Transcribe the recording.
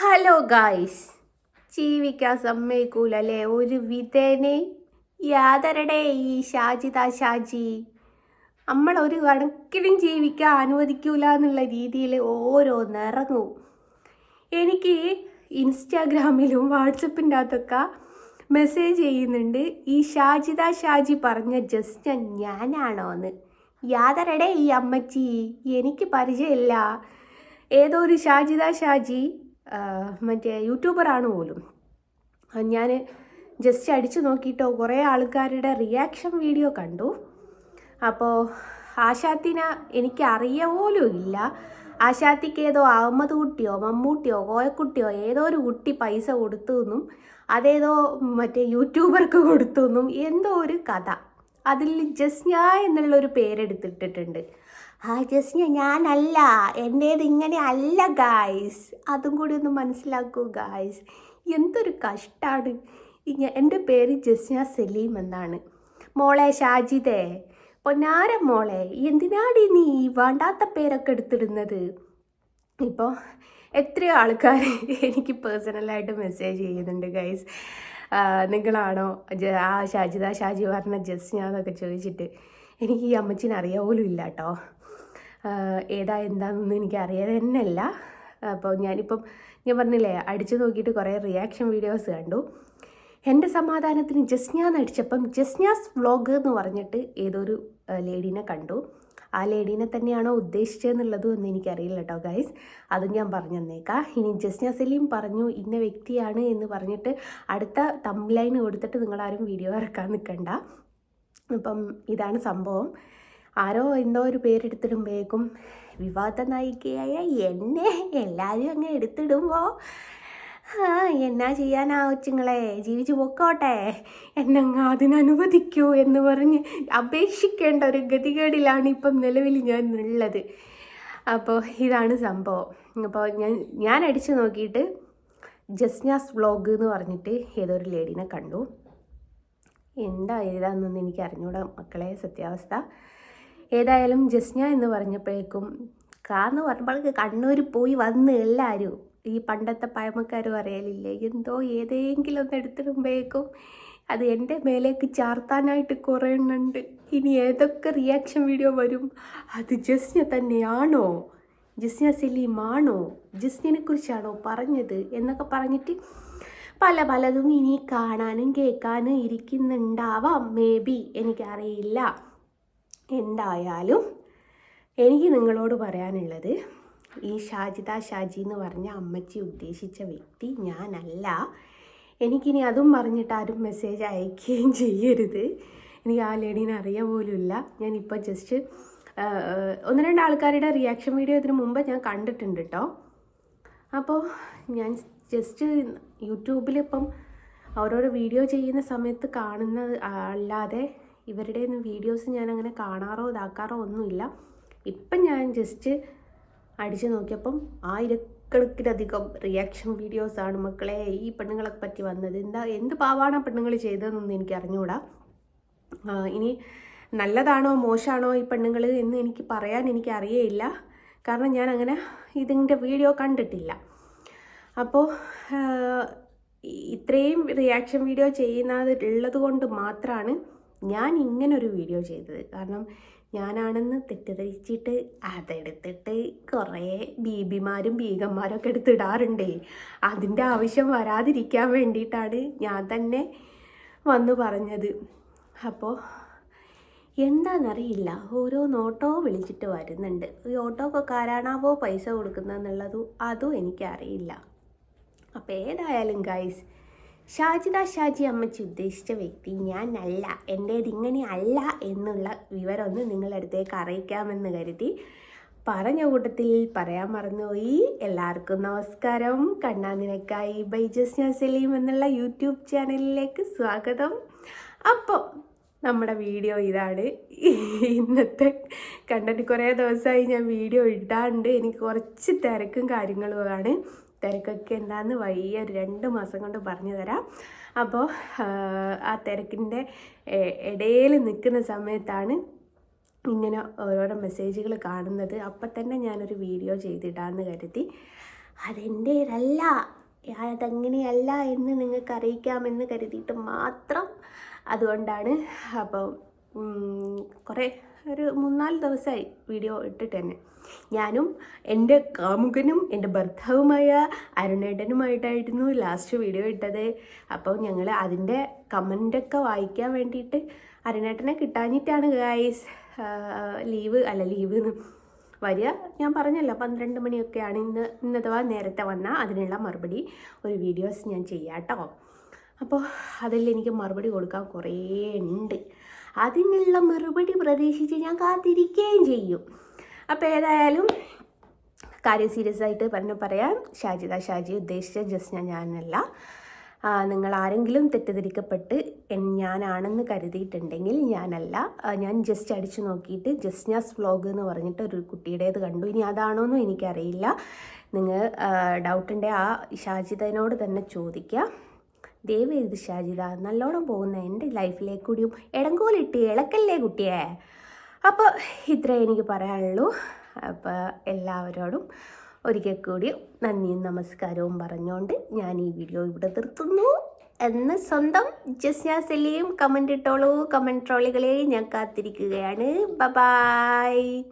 Hello guys ജീവിക്കാൻ സമ്മതിക്കൂലല്ലേ? ഒരു വിധേനെ യാതരടെ ഈ ഷാജിത ഷാജി. നമ്മൾ ഒരു കണക്കിനും ജീവിക്കാൻ അനുവദിക്കൂല എന്നുള്ള രീതിയിൽ ഓരോന്നിറങ്ങും എനിക്ക് ഇൻസ്റ്റാഗ്രാമിലും വാട്സപ്പിന്റെ അകത്തൊക്കെ മെസ്സേജ് ചെയ്യുന്നുണ്ട്. ഈ ഷാജിത ഷാജി പറഞ്ഞ ജസ്റ്റ് ഞാനാണോ എന്ന് യാതരടെ ഈ അമ്മച്ചി എനിക്ക് പരിചയമില്ല. ഏതോ ഒരു ഷാജിത ഷാജി മറ്റേ യൂട്യൂബറാണ് പോലും. ഞാൻ ജസ്റ്റ് അടിച്ചു നോക്കിയിട്ടോ കുറേ ആൾക്കാരുടെ റിയാക്ഷൻ വീഡിയോ കണ്ടു. അപ്പോൾ ആശാത്തിന എനിക്ക് അറിയ പോലും ഇല്ല. ആശാത്തിക്ക് ഏതോ അഹമ്മദ് കുട്ടിയോ മമ്മൂട്ടിയോ കോയക്കുട്ടിയോ ഏതോ ഒരു കുട്ടി പൈസ കൊടുത്തു എന്നും അതേതോ മറ്റേ യൂട്യൂബർക്ക് കൊടുത്തു എന്നും എന്തോ ഒരു കഥ. അതിൽ ജസ്ന എന്നുള്ളൊരു പേരെടുത്തിട്ടിട്ടുണ്ട്. ആ ജസ്ന ഞാനല്ല എന്റേത് ഇങ്ങനെ അല്ല ഗായ്സ് അതും കൂടി ഒന്ന് മനസ്സിലാക്കൂ ഗായ്സ് എന്തൊരു കഷ്ടമാണ് എന്റെ പേര് ജസ്ന സലീം എന്നാണ്. മോളെ ഷാജിദേ പൊന്നാര മോളെ എന്തിനാടി നീ വേണ്ടാത്ത പേരൊക്കെ എടുത്തിടുന്നത്? ഇപ്പോൾ എത്രയോ ആൾക്കാർ എനിക്ക് പേഴ്സണലായിട്ട് മെസ്സേജ് ചെയ്യുന്നുണ്ട് ഗൈസ് നിങ്ങളാണോ ആ ഷാജിദ ഷാജി പറഞ്ഞ ജസ്ന എന്നൊക്കെ ചോദിച്ചിട്ട്. എനിക്ക് ഈ അമ്മച്ചിനെ അറിയാൻ പോലും ഇല്ല കേട്ടോ ഏതാ എന്താണെന്നൊന്നും എനിക്ക് അറിയാതെ തന്നെയല്ല. അപ്പോൾ ഞാനിപ്പം ഞാൻ പറഞ്ഞില്ലേ അടിച്ചു നോക്കിയിട്ട് കുറേ റിയാക്ഷൻ വീഡിയോസ് കണ്ടു. എന്റെ സമാധാനത്തിന് ജസ്ന അടിച്ചപ്പം ജസ്നാസ് വ്ളോഗ് എന്ന് പറഞ്ഞിട്ട് ഏതോ ഒരു ലേഡീനെ കണ്ടു. ആ ലേഡീനെ തന്നെയാണോ ഉദ്ദേശിച്ചതെന്നുള്ളതും ഒന്നും എനിക്കറിയില്ല കേട്ടോ ഗൈസ് അതും ഞാൻ പറഞ്ഞു തന്നേക്കാം ഇനി ജസ്ന പറഞ്ഞു ഇന്ന വ്യക്തിയാണ് എന്ന് പറഞ്ഞിട്ട് അടുത്ത തംലൈൻ കൊടുത്തിട്ട് നിങ്ങളാരും വീഡിയോ ഇറക്കാൻ നിൽക്കണ്ട അപ്പം ഇതാണ് സംഭവം. ആരോ എന്തോ ഒരു പേരെടുത്തിടുമ്പോഴേക്കും വിവാദ നായികയായ എന്നെ എല്ലാവരും അങ്ങ് എടുത്തിടുമ്പോൾ എന്നാ ചെയ്യാനാ കൊച്ചുങ്ങളെ ജീവിച്ചു പൊക്കോട്ടെ. എന്നങ്ങ് അതിനനുവദിക്കൂ എന്ന് പറഞ്ഞ് അപേക്ഷിക്കേണ്ട ഒരു ഗതികേടിലാണ് ഇപ്പം നിലവിൽ ഞാൻ ഉള്ളത്. അപ്പോൾ ഇതാണ് സംഭവം. അപ്പോൾ ഞാൻ ഞാൻ അടിച്ചു നോക്കിയിട്ട് ജസ്നാസ് വ്ളോഗ് എന്ന് പറഞ്ഞിട്ട് ഏതൊരു ലേഡീനെ കണ്ടു. എന്താ ഏതാണെന്നൊന്നും എനിക്ക് അറിഞ്ഞൂടാ മക്കളെ സത്യാവസ്ഥ. ഏതായാലും ജസ്ന എന്ന് പറഞ്ഞപ്പോഴേക്കും കാന്ന് പറഞ്ഞപ്പോഴേക്ക് കണ്ണൂർ പോയി വന്ന് എല്ലാവരും ഈ പണ്ടത്തെ പഴമക്കാർ അറിയലില്ലേ? എന്തോ ഏതെങ്കിലും ഒന്ന് എടുത്തിടുമ്പോഴേക്കും അത് എന്റെ മേലേക്ക് ചാർത്താനായിട്ട് കുറേ എണ്ണുണ്ട്. ഇനി ഏതൊക്കെ റിയാക്ഷൻ വീഡിയോ വരും? അത് ജസ്ന തന്നെയാണോ? ജസ്ന സലീമാണോ? ജസ്നിനെ കുറിച്ചാണോ പറഞ്ഞത്? എന്നൊക്കെ പറഞ്ഞിട്ട് പല പലതും ഇനി കാണാനും കേൾക്കാനും ഇരിക്കുന്നുണ്ടാവാം. May be. എനിക്കറിയില്ല. എന്തായാലും എനിക്ക് നിങ്ങളോട് പറയാനുള്ളത് ഈ ഷാജിദ ഷാജി എന്ന് പറഞ്ഞ അമ്മച്ചി ഉദ്ദേശിച്ച വ്യക്തി ഞാനല്ല. എനിക്കിനി അതും പറഞ്ഞിട്ട് ആരും മെസ്സേജ് അയക്കുകയും ചെയ്യരുത്. എനിക്ക് ആ ലേഡീനെ അറിയാൻ പോലുമില്ല. ഞാനിപ്പോൾ ജസ്റ്റ് ഒന്ന് രണ്ട് ആൾക്കാരുടെ റിയാക്ഷൻ വീഡിയോ ഇതിന് മുമ്പ് ഞാൻ കണ്ടിട്ടുണ്ട് കേട്ടോ അപ്പോൾ ഞാൻ ജസ്റ്റ് യൂട്യൂബിൽ ഇപ്പം ഓരോരോ വീഡിയോ ചെയ്യുന്ന സമയത്ത് കാണുന്നത് അല്ലാതെ ഇവരുടെ വീഡിയോസ് ഞാൻ അങ്ങനെ കാണാറോ ഇതാക്കാറോ ഒന്നുമില്ല. ഇപ്പം ഞാൻ ജസ്റ്റ് അടിച്ചു നോക്കിയപ്പം ആയിരക്കണക്കിലധികം റിയാക്ഷൻ വീഡിയോസാണ് മക്കളെ ഈ പെണ്ണുങ്ങളെ പറ്റി വന്നത്. എന്താ എന്ത് പാവാണ് പെണ്ണുങ്ങൾ ചെയ്തതെന്നൊന്നും എനിക്ക് അറിഞ്ഞുകൂടാ ഇനി നല്ലതാണോ മോശമാണോ ഈ പെണ്ണുങ്ങൾ എന്ന് എനിക്ക് പറയാൻ എനിക്ക് അറിയേയില്ല. കാരണം ഞാൻ അങ്ങനെ ഇതിന്റെ വീഡിയോ കണ്ടിട്ടില്ല. അപ്പോൾ ഇത്രയും റിയാക്ഷൻ വീഡിയോ ചെയ്യുന്നത് ഉള്ളത് കൊണ്ട് മാത്രമാണ് ഞാൻ ഇങ്ങനൊരു വീഡിയോ ചെയ്തത്. കാരണം ഞാനാണെന്ന് തെറ്റിദ്ധരിച്ചിട്ട് അതെടുത്തിട്ട് കുറേ ബീബിമാരും ബീഗന്മാരും ഒക്കെ എടുത്തിടാറുണ്ടേ അതിന്റെ ആവശ്യം വരാതിരിക്കാൻ വേണ്ടിയിട്ടാണ് ഞാൻ തന്നെ വന്നു പറഞ്ഞത്. അപ്പോൾ എന്താണെന്നറിയില്ല ഓരോ നോട്ടോ വിളിച്ചിട്ട് വരുന്നുണ്ട്. ഈ ഓട്ടോക്കൊക്കെ ആരാണാവോ പൈസ കൊടുക്കുന്നതെന്നുള്ളതും അതും എനിക്കറിയില്ല. അപ്പോൾ ഏതായാലും ഗൈസ് ഷാജിദ ഷാജി അമ്മച്ചി ഉദ്ദേശിച്ച വ്യക്തി ഞാനല്ല. എന്റേത് ഇങ്ങനെ അല്ല എന്നുള്ള വിവരമൊന്ന് നിങ്ങളടുത്തേക്ക് അറിയിക്കാമെന്ന് കരുതി പറഞ്ഞ കൂട്ടത്തിൽ പറയാൻ മറന്നുപോയി. എല്ലാവർക്കും നമസ്കാരം. കണ്ണാനിനക്കായി ബൈ ജസ്ന സലീം എന്നുള്ള യൂട്യൂബ് ചാനലിലേക്ക് സ്വാഗതം. അപ്പോൾ നമ്മുടെ വീഡിയോ ഇതാണ്. ഇന്നത്തെ കണ്ടിട്ട് കുറേ ദിവസമായി ഞാൻ വീഡിയോ ഇടാണ്ട് എനിക്ക് കുറച്ച് തിരക്കും കാര്യങ്ങളുമാണ്. തിരക്കൊക്കെ എന്താണെന്ന് വഴിയെ ഒരു രണ്ട് മാസം കൊണ്ട് പറഞ്ഞു തരാം. അപ്പോൾ ആ തിരക്കിന്റെ ഇടയിൽ നിൽക്കുന്ന സമയത്താണ് ഇങ്ങനെ ഓരോരോ മെസ്സേജുകൾ കാണുന്നത്. അപ്പം തന്നെ ഞാനൊരു വീഡിയോ ചെയ്തിടാമെന്ന് കരുതി. അതെന്റേതല്ല അതങ്ങനെയല്ല എന്ന് നിങ്ങൾക്ക് അറിയിക്കാമെന്ന് കരുതിയിട്ട് മാത്രം അതുകൊണ്ടാണ്. അപ്പം കുറേ ഒരു മൂന്നാൽ ദിവസമായി വീഡിയോ ഇട്ടിട്ട് തന്നെ. ഞാനും എന്റെ കാമുകനും എന്റെ ഭർത്താവുമായ അരുണേട്ടനുമായിട്ടായിരുന്നു ലാസ്റ്റ് വീഡിയോ ഇട്ടത്. അപ്പോൾ ഞങ്ങൾ അതിന്റെ കമന്റൊക്കെ വായിക്കാൻ വേണ്ടിയിട്ട് അരുണേട്ടനെ കിട്ടാഞ്ഞിട്ടാണ് ഗായ്സ് ലീവ് അല്ല ലീവ് വരിക. ഞാൻ പറഞ്ഞല്ലോ പന്ത്രണ്ട് മണിയൊക്കെയാണ് ഇന്ന് ഇന്നഥവാ നേരത്തെ വന്നാൽ അതിനുള്ള മറുപടി ഒരു വീഡിയോസ് ഞാൻ ചെയ്യാം കേട്ടോ അപ്പോൾ അതിൽ എനിക്ക് മറുപടി കൊടുക്കാൻ കുറേ ഉണ്ട്. അതിനുള്ള മറുപടി പ്രതീക്ഷിച്ച് ഞാൻ കാത്തിരിക്കുകയും ചെയ്യും. അപ്പോൾ ഏതായാലും കാര്യം സീരിയസ് ആയിട്ട് പറഞ്ഞു പറയാം ഷാജിദ ഷാജി ഉദ്ദേശിച്ച ജസ്ന ഞാനല്ല. നിങ്ങൾ ആരെങ്കിലും തെറ്റിദ്ധരിക്കപ്പെട്ട് ഞാനാണെന്ന് കരുതിയിട്ടുണ്ടെങ്കിൽ ഞാനല്ല. ഞാൻ ജസ്റ്റ് അടിച്ചു നോക്കിയിട്ട് ജസ്നാസ് വ്ലോഗ് എന്ന് പറഞ്ഞിട്ട് ഒരു കുട്ടിയുടേത് കണ്ടു. ഇനി അതാണോന്നും എനിക്കറിയില്ല. നിങ്ങൾ ഡൗട്ടിന്റെ ആ ഷാജിദനോട് തന്നെ ചോദിക്കുക. ദയവ് ഷാജിത നല്ലോണം പോകുന്ന എന്റെ ലൈഫിലേക്ക് കൂടിയും ഇടങ്കോലിട്ട് ഇളക്കല്ലേ കുട്ടിയെ? അപ്പോൾ ഇത്രേ എനിക്ക് പറയാനുള്ളൂ. അപ്പോൾ എല്ലാവരോടും ഒരിക്കൽ കൂടി നന്ദിയും നമസ്കാരവും പറഞ്ഞുകൊണ്ട് ഞാൻ ഈ വീഡിയോ ഇവിടെ നിർത്തുന്നു. എന്ന് സ്വന്തം ജസ്ന സെല്ലിയും കമന്റ് ഇട്ടോളൂ. കമന്റ് ട്രോളികളെ ഞാൻ കാത്തിരിക്കുകയാണ്. ബ ബായ്